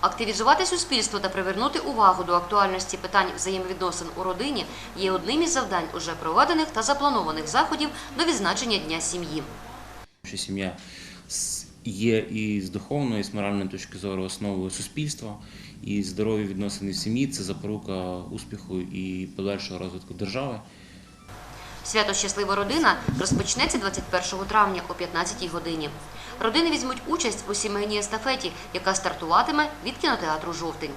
Активізувати суспільство та привернути увагу до актуальності питань взаємовідносин у родині є одним із завдань уже проведених та запланованих заходів до відзначення Дня сім'ї. сім'я є і з духовної, і з моральної точки зору основою суспільства, і здорові відносини в сім'ї це запорука успіху і подальшого розвитку держави. Свято Щаслива родина розпочнеться 21 травня о 15 годині. Родини візьмуть участь у сімейній естафеті, яка стартуватиме від кінотеатру Жовтень.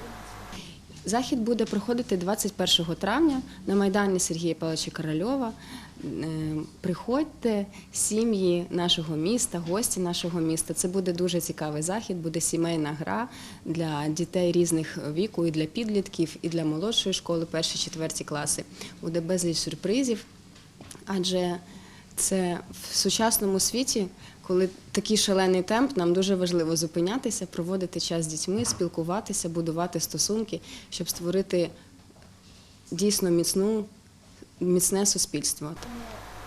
Захід буде проходити 21 травня на майдані Сергія Павловича Корольова. Е, Приходьте, сім'ї нашого міста, гості нашого міста. Це буде дуже цікавий захід, буде сімейна гра для дітей різних віку, і для підлітків, і для молодшої школи, перші, четверті класи. Буде безліч сюрпризів, адже це в сучасному світі, коли такий шалений темп, нам дуже важливо зупинятися, проводити час з дітьми, спілкуватися, будувати стосунки, щоб створити дійсно міцну, міцне суспільство.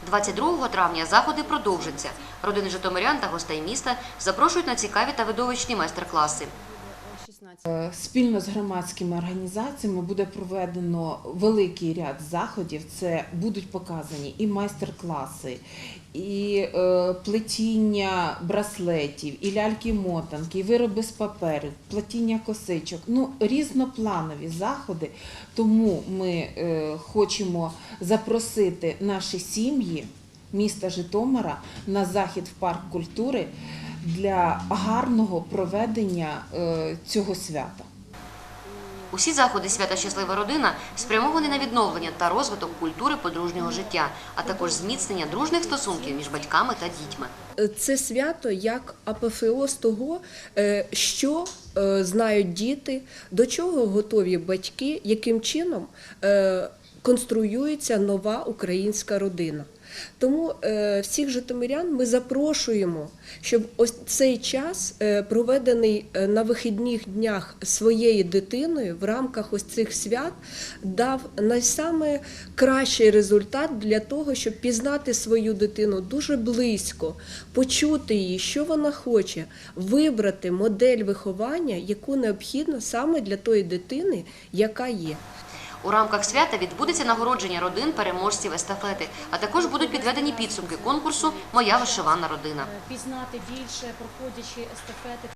22 травня заходи продовжаться. Родини житомирян та гостей міста запрошують на цікаві та видовищні майстер-класи. Е, Спільно з громадськими організаціями буде проведено великий ряд заходів. Це будуть показані і майстер-класи, і е, плетіння браслетів, і ляльки-мотанки, і вироби з паперу, плетіння косичок. Ну, різнопланові заходи. Тому ми е, хочемо запросити наші сім'ї міста Житомира на захід в парк культури для гарного проведення е, цього свята. Усі заходи свята Щаслива родина спрямовані на відновлення та розвиток культури подружнього життя, а також зміцнення дружних стосунків між батьками та дітьми. це свято як апофеоз того, е, що е, знають діти, до чого готові батьки, яким чином е, конструюється нова українська родина. Тому е, всіх житомирян ми запрошуємо, щоб ось цей час, е, проведений е, на вихідних днях своєю дитиною в рамках ось цих свят, дав найсаме кращий результат для того, щоб пізнати свою дитину дуже близько, почути її, що вона хоче, вибрати модель виховання, яку необхідно саме для тої дитини, яка є. У рамках свята відбудеться нагородження родин переможців естафети, а також будуть підведені підсумки конкурсу Моя вишивана родина. пізнати більше, проходячи естафети.